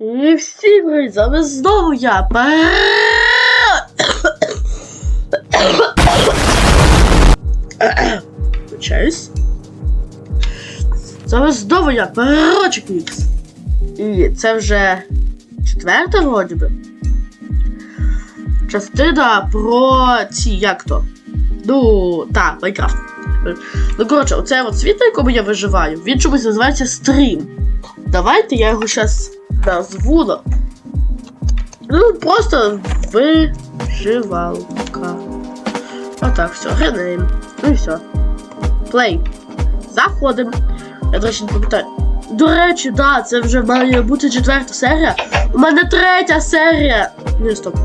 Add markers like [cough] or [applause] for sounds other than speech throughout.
І привіт, з вами знову я. Вибачаюсь. З знову я, Перочок Ікс. І це вже четверта вроді би. Частина про ці, як то? Ну, так, Майнкрафт. Ну, коротше, оце от світ, на якому я виживаю, він чомусь називається стрім. Давайте я його зараз назву. на- Ну, просто виживалка. Отак, все, гранеємо. Ну і все. Плей. Заходимо. Я, до речі, не пам'ятаю. До речі, да, це вже має бути четверта серія. У мене третя серія. Ні, стоп.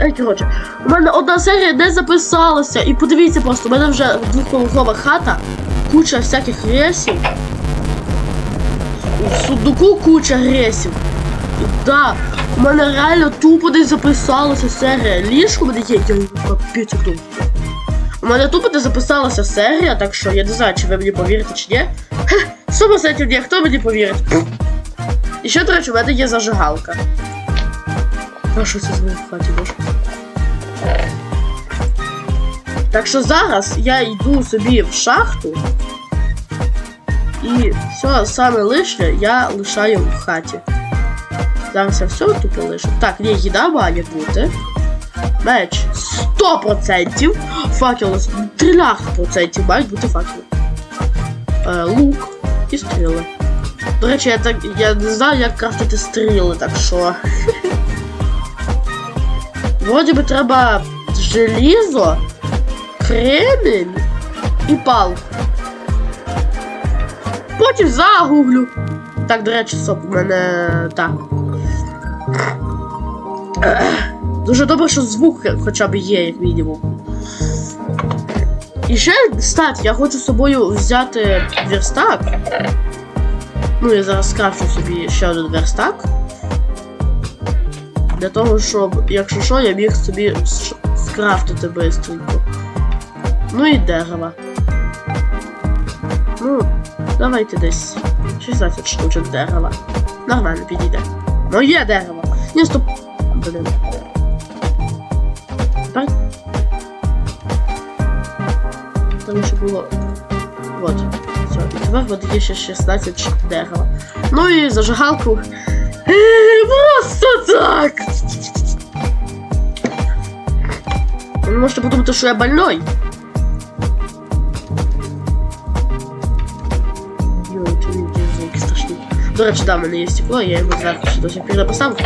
Ей, коротше, у мене одна серія не записалася. І подивіться просто, у мене вже двохповерхова хата, куча всяких ресів. В сундуку куча ресів. І да, у мене реально тупо не записалася серія. Ліжко мене є, я капець як довго. У мене тупо не записалася серія, так що я не знаю, чи ви мені повірите, чи ні. Сто процентів ні, хто мені повірить. І ще, до речі, у мене є зажигалка. А що це звук в хаті, боже? Так що зараз я йду собі в шахту. І все саме лишнє я лишаю в хаті. Зараз я все тупо лишу. Так, ні, їда має бути. Меч 100%. Факел 13% мають бути факели. Е, лук і стріли. До речі, я так. Я не знаю, як крафтити стріли, так що. [laughs] Вроді би треба желізо, кремінь і палку. Потім загуглю. Так, до речі, стоп, у мене так. Дуже добре, що звук хоча б є, як мінімум. І ще, кстати, я хочу з собою взяти верстак. Ну, я зараз скрафчу собі ще один верстак. Для того, щоб, якщо що, я міг собі скрафтити бистренько. Ну і дерева. Ну, давайте десь 16 штучок дерева. Нормально підійде. Моє дерево. Ні, стоп. Блин. Так. Тому що було. Вот. Все. І тепер от є ще 16 дерева. Ну і зажигалку. Е, Просто так! Ви можете подумати, що я больной. До речі, да, в мене є стекло, я його зверху ще до сих пір не поставив.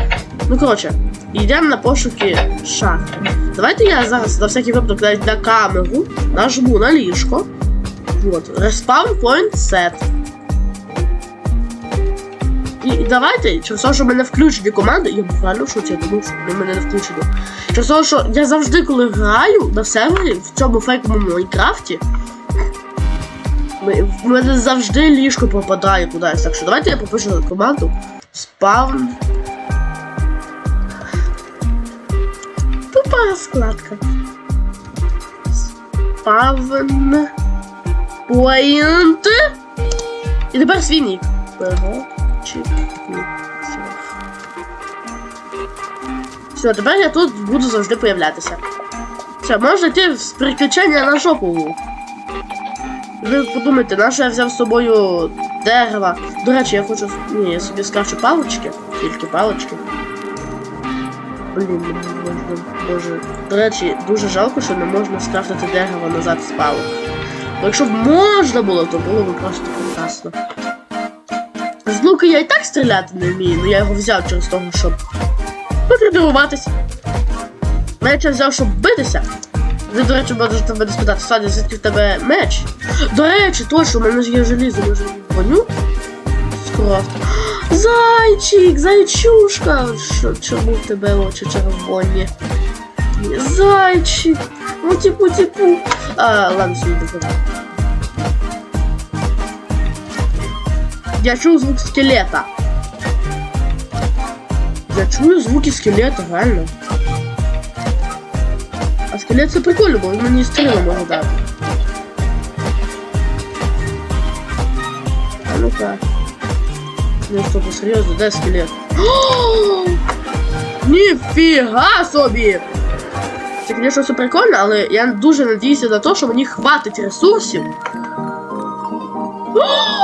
Ну, коротше, йдемо на пошуки шахти. Давайте я зараз на всякий випадок навіть на камеру нажму на ліжко. Вот, respawn point set. І, і давайте, через те, що в мене включені команди, я буквально шоці, я думав, що вони мене не включені. Через те, що я завжди, коли граю на сервері в цьому фейковому Майнкрафті, в мене завжди ліжко попадає кудись. Так що давайте я попишу команду. Spawn. Тупа розкладка. Spawn. Point. І тепер свій нік. Все, тепер я тут буду завжди появлятися. Все, можна йти з приключення на жопу. Ви подумайте, на я взяв з собою дерева. До речі, я хочу. Ні, я собі скачу палички. Тільки палички. Блін, можна. Боже. До речі, дуже жалко, що не можна скрафтити дерево назад з палок. Бо якщо б можна було, то було б просто прекрасно. З лука я і так стріляти не вмію, але я його взяв через того, щоб потренуватися. Навіть я взяв, щоб битися. Ви, до речі, можете тебе спитати, Саня, звідки в тебе меч? До речі, точно, у мене ж є желізо, може броню? Скрафти. [gasps] Зайчик, зайчушка! Що, чому в тебе очі червоні? Зайчик! Муті-путі-пу. А, ладно, сюди добре. Я чую звук скелета. Я чую звуки скелета, реально. А скелет це прикольно, бо мені стріли може дати. А ну-ка. Ну ти серйозно, де скелет? [gasps] Ніфіга собі! Це, звісно, все прикольно, але я дуже надіюся на те, що мені хватить ресурсів. [gasps]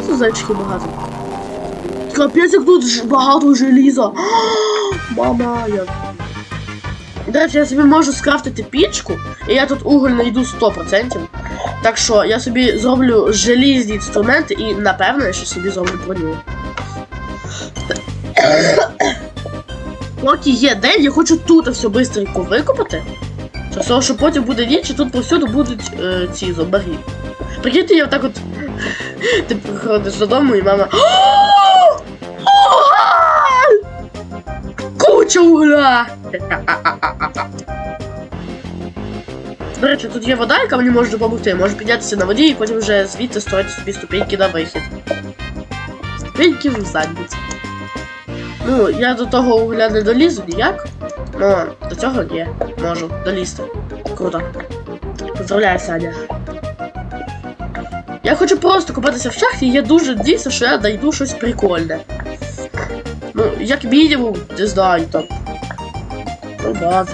Ось тут зайчиків багато. Капець, як тут багато желіза. [gasps] Мама, я. До речі, я собі можу скрафтити пічку, і я тут уголь знайду 100%. Так що я собі зроблю желізні інструменти і напевно ще собі зроблю броню. [coughs] Поки є день, я хочу тут все швидко викопати. Того, що потім буде ніч, і тут повсюду будуть е, ці зомбарі. Прикиньте, я отак от. Ти приходиш додому і мама. Куча угля! До речі, тут є вода, яка мені може допомогти. Я можу піднятися на воді і потім вже звідти строїти собі ступеньки на вихід. Ступеньки в задніці. Ну, я до того угля не долізу ніяк. Ну, до цього ні. Можу долізти. Круто. Поздравляю, Саня. Я хочу просто купатися в шахті, і я дуже надіюся, що я знайду щось прикольне. Ну, як мінімум, не знаю там. Ну, бази.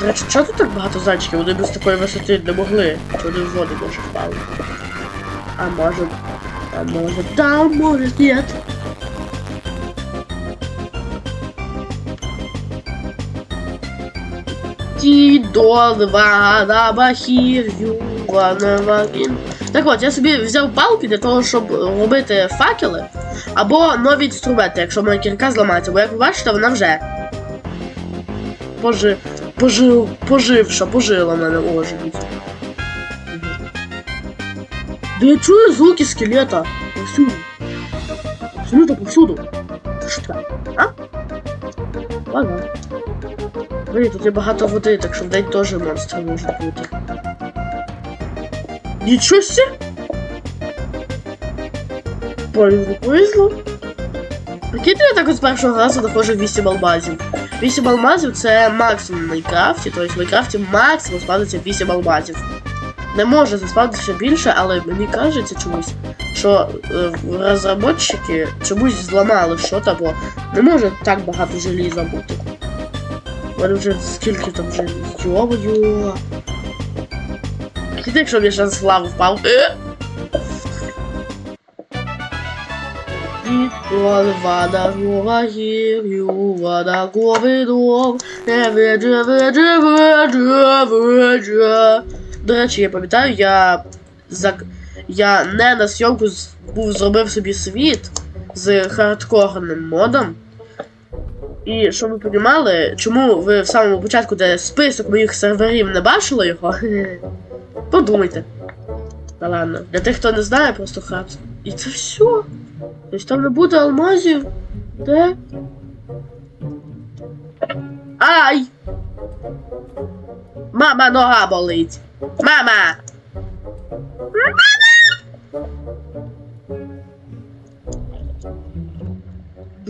До речі, чого тут так багато зайчиків? Вони без такої висоти не могли. Чи вони в воду може впали? А може. А може там, може нет. Так от, я собі взяв палки для того, щоб робити факели або нові інструменти, якщо моя кірка зламається, бо як ви бачите, вона вже пожив, пожив, поживша, пожила мене оживіть. Да я чую звуки скелета повсюду. Абсолютно повсюду. Що таке? А? Ладно. Блін, тут є багато води, так що в день теж монстри можуть бути. Нічого сі! Повезло, повезло. Прикиньте, я так з першого разу знаходжу 8 алмазів. 8 алмазів це максимум в Майнкрафті, тобто в Майнкрафті максимум складається 8 алмазів. Не може заспавнитися більше, але мені кажеться чомусь, що е, розробники чомусь зламали щось, бо не може так багато желіза бути. У вже скільки там желіз. Йо-моє. Прикиньте, якщо мені шанс лаву впав. Е! Вода гора гір'ю, вода говидом, не веде, веде, веде, веде. До речі, я пам'ятаю, я зак... я не на зйомку був зробив собі світ з хардкорним модом. І щоб ви розуміли, чому ви в самому початку, де список моїх серверів не бачили його, [laughs] подумайте. Та ладно. Для тих, хто не знає, просто хаб. І це все. Тобто там не буде алмазів. Де? Ай! Мама, нога болить. Мама! Мама!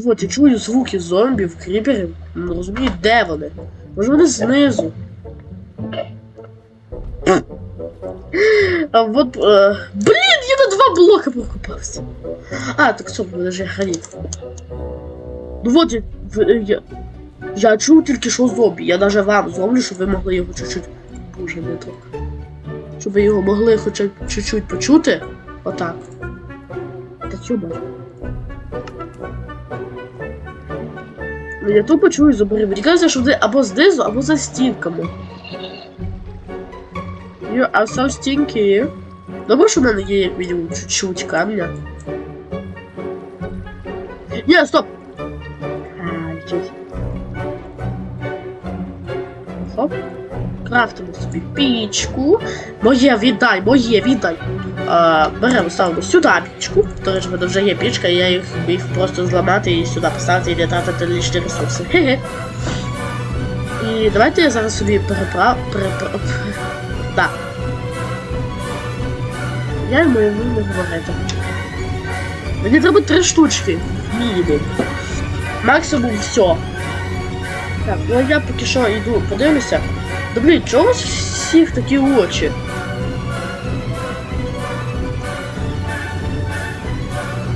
Вот, я чую звуки зомбів, кріперів. Не розумію, де вони. Може вони знизу. А вот. Е... Блін, я на два блока прокопався. А, так стоп, ж хранить. Ну вот я. я. Я чув тільки що зомбі. Я навіть вам зроблю, щоб ви могли його чуть-чуть. Боже, не так. Щоб ви його могли хоча чуть-чуть почути. Отак. Та що? Я тупо чую зомбарів. Мені що вони або знизу, або за стінками. You are so stinky. Добре, що в мене є як мінімум чуть-чуть камня. Ні, стоп! Хоп. Крафтимо собі пічку. Моє віддай, моє віддай. Беремо, ставимо сюди пічку. Речі, в мене вже є пічка, я їх міг просто зламати і сюди поставити і не тратити лишні ресурси. Хе-хе. І давайте я зараз собі переправ... переправ... Да. Я йому не говорити. Мені треба три штучки, мінімум. Максимум все. Так, ну я поки що йду, подивлюся. Да блін, чого у вас всіх такі очі?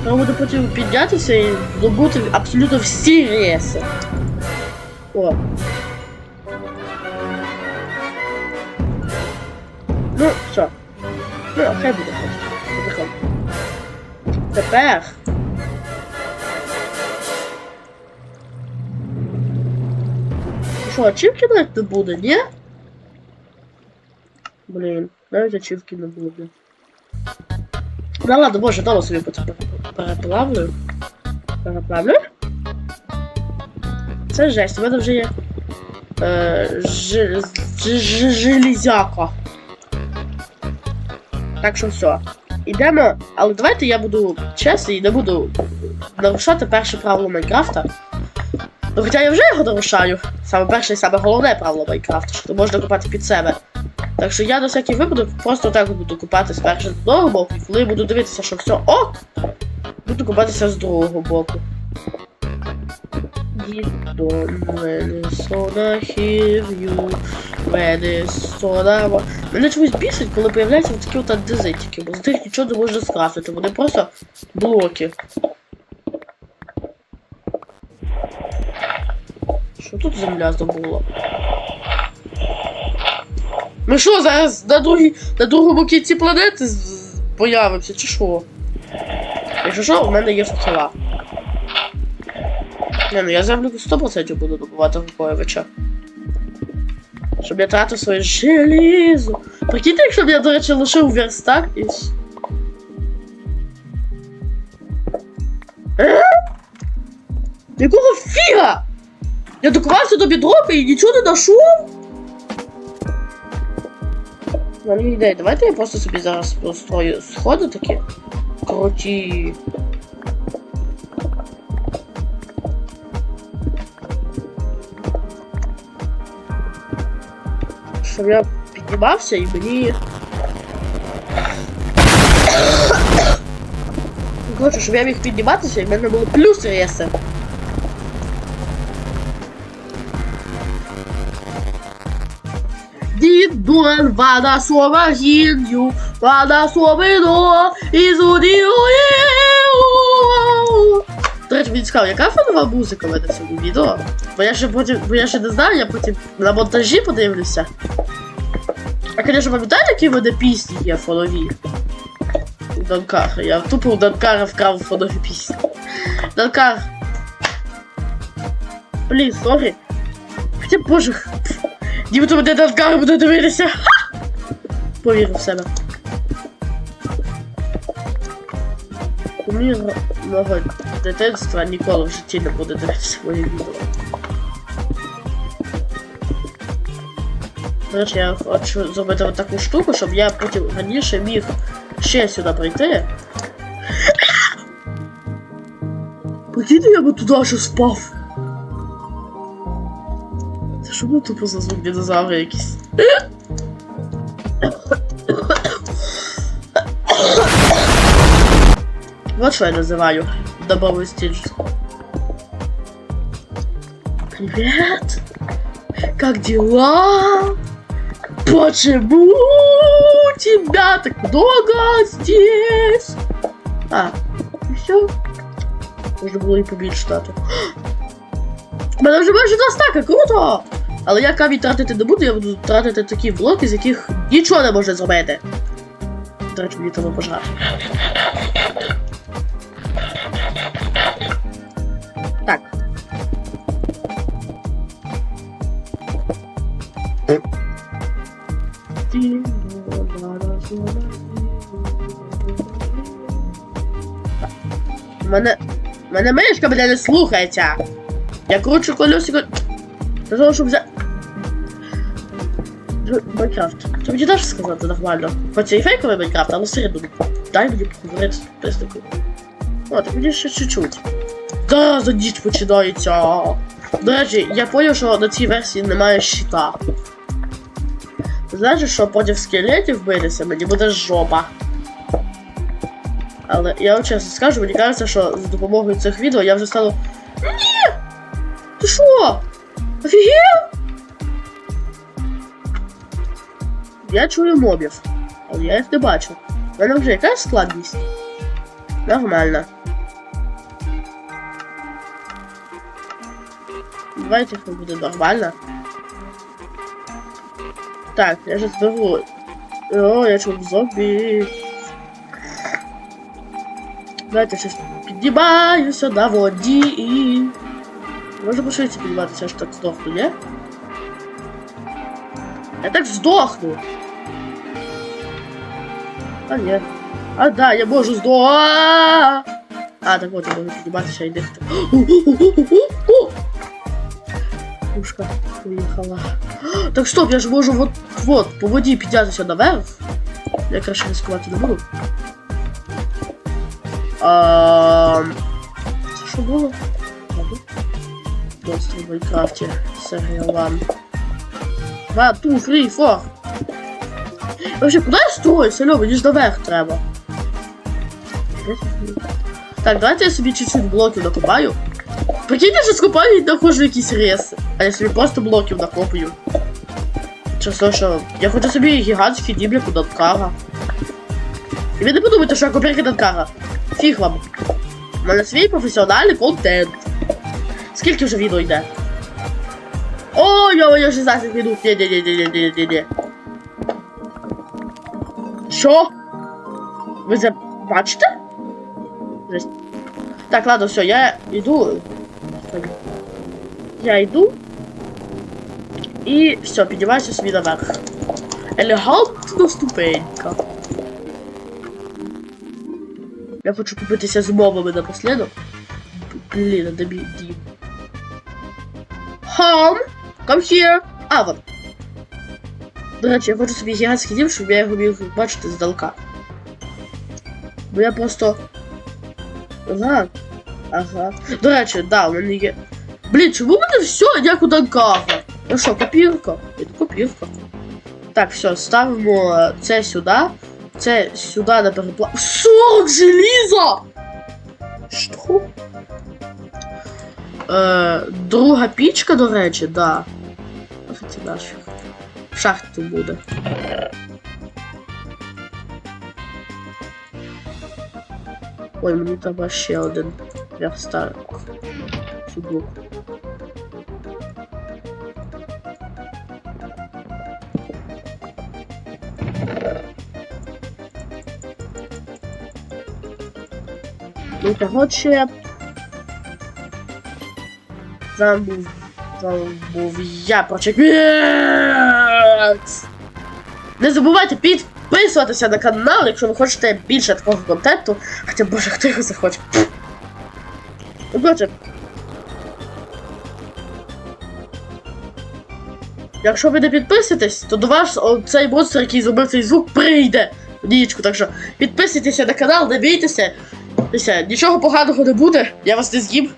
Треба буде потім піднятися і здобути абсолютно всі реси. О. Ну, все. Ну, хай буде. Приходь. Тепер. Що, ачівки навіть не буде, ні? Блін, навіть ачівки не буде. Ну ладно, боже, дома собі потім переплавлю. Переплавлю? Це жесть, у мене вже є. Е, ж, железяка. Так що все. Ідемо, але давайте я буду чесний і не буду нарушати перше правило Майнкрафта. Ну хоча я вже його нарушаю. Саме перше і саме головне правило Майнкрафта, що можна копати під себе. Так що я на всякий випадок просто так буду купати з боку, і коли буду дивитися, що все ок, буду купатися з другого боку. Мене мене чомусь бісить, коли появляються такі от андезитики, бо з них нічого не можна скрафтити, вони просто блоки. Що тут земля забула? Ми що, зараз на, другій, на другому кінці планети появимося, чи що? Якщо що, в мене є факела. Не, ну я землю 100% буду добувати Гуковича. Щоб я тратив своє желізо. Прикиньте, якщо б я, до речі, лишив верстак і. Е? Якого фіга? Я докувався до бідропи і нічого не знайшов? У мене є ідея, давайте я просто собі зараз построю сходи такі. Круті. Щоб я піднімався і мені. короче, щоб я міг підніматися і в були плюс реси. Дідуан вада слова гіндю, вада словино, і зудіує. До речі, мені цікаво, яка фонова музика мене в цьому відео? Бо я ще потім, бо я ще не знаю, я потім на монтажі подивлюся. А, конечно, пам'ятаєте, які в мене пісні є фонові? У Данкара. Я тупо у Данкара вкрав фонові пісні. Данкар. Блін, сорі. Хоча, боже. Нібито мене Данкар буде дивитися. Ха! Повірю в себе. Кумір мого дитинства ніколи в житті не буде дивитися мої відео. До я хочу зробити от таку штуку, щоб я потім раніше міг ще сюди прийти. Покиньте я би туди що спав. Це що ми тупо за звук динозаври якісь? Вот что я называю добовой стиль. Привет! Как дела? Почему тебя так много здесь? А, і все. Можна було і побільше дати. У мене вже майже два стака, круто! Але я камінь тратити не буду, я буду тратити такі блоки, з яких нічого не можна зробити. До речі, мені треба пожрати. Так. У мене. Мене мишка мене не слухається. Я кручу колесико. Для того, щоб взяти. Майнкрафт. Мені даш сказати нормально. Хоч і фейковий Майнкрафт, але все одно. Дай мені поговорити з підписником. О, так мені ще чуть-чуть. Зараз ніч починається. До речі, я поняв, що на цій версії немає щита. Знаєш, що проти скелетів битися мені буде жопа. Але я вам чесно скажу, мені кажеться, що з допомогою цих відео я вже стану. Ні! Ти що? Офігел? Я чую мобів, але я їх не бачу. У мене вже якась складність? Нормально. Давайте хай буде нормально. Так, я же зберу. О, я чув зомбі. Давайте щось піднімаюся на воді і. Можна пошвидше підніматися, аж так здохну, ні? Я так здохну. А ні. А да, я можу здох. А, так от я можу підніматися і дихати. Пушка уїхала. Так стоп, я ж можу вот, вот по воді піднятися наверх. Я краще ризикувати не буду. А... Це? Монстр в Майнкрафті. Серія 1. 2, 2, 3, 4. Вообще, куди я строюсь? Алло, мені ж наверх треба. Так, давайте я собі чуть-чуть блоків накопаю. Прикиньте, що скопаю і нахожу якісь реси. А я собі просто блоків накопаю. Через те, що я хочу собі як у Данкара. І ви не подумайте, що я копірки Данкара. Фіг вам. У мене свій професіональний контент. Скільки вже відео йде? О, йо, я 16 минут. ні ні ні ні ні ні ні Що? Ви це бачите? Жесть. Так, ладно, все, я йду. Я йду. І все, піднімаюся собі наверх. Елегантна ступенька. Я хочу купитися з мовами напослідок. Блін, де мій дім. Come here! А, вот. До речі, я хочу собі гігантський дім, щоб я його міг бачити здалека. Бо я просто. Ага. Ага. До речі, да, у мене є. Блін, чому мене все як у Данкара? Ну що, копірка? Це копірка. Так, все, ставимо е, це сюди. Це сюди на перепла... 40 желіза! Що? Е, друга пічка, до речі, да. Це нафіг. В шахті буде. Ой, мені треба ще один верстак. Фігур. Ну, коротше, з вами був, вами був я, Прочек. Не забувайте підписуватися на канал, якщо ви хочете більше такого контенту. Хоча, боже, хто його захоче. Ну. Якщо ви не підписуєтесь, то до вас цей монстр, який зробив цей звук, прийде в нічку. Так що підписуйтеся на канал, не бійтеся. Нічого поганого не буде, я вас не з'їм.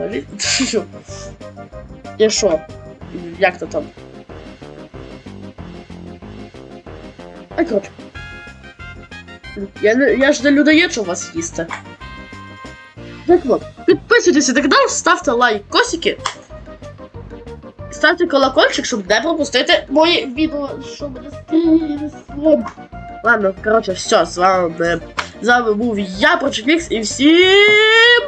[laughs] А може? Що? Як то там? А коротше. Я, не, я ж не людоєд, що вас їсти. Так от, підписуйтеся на канал, ставте лайк, косики. Ставте колокольчик, щоб не пропустити мої відео, що буде стріслом. Ладно, коротше, все, з вами, з вами був я, Прочеквікс, і всім...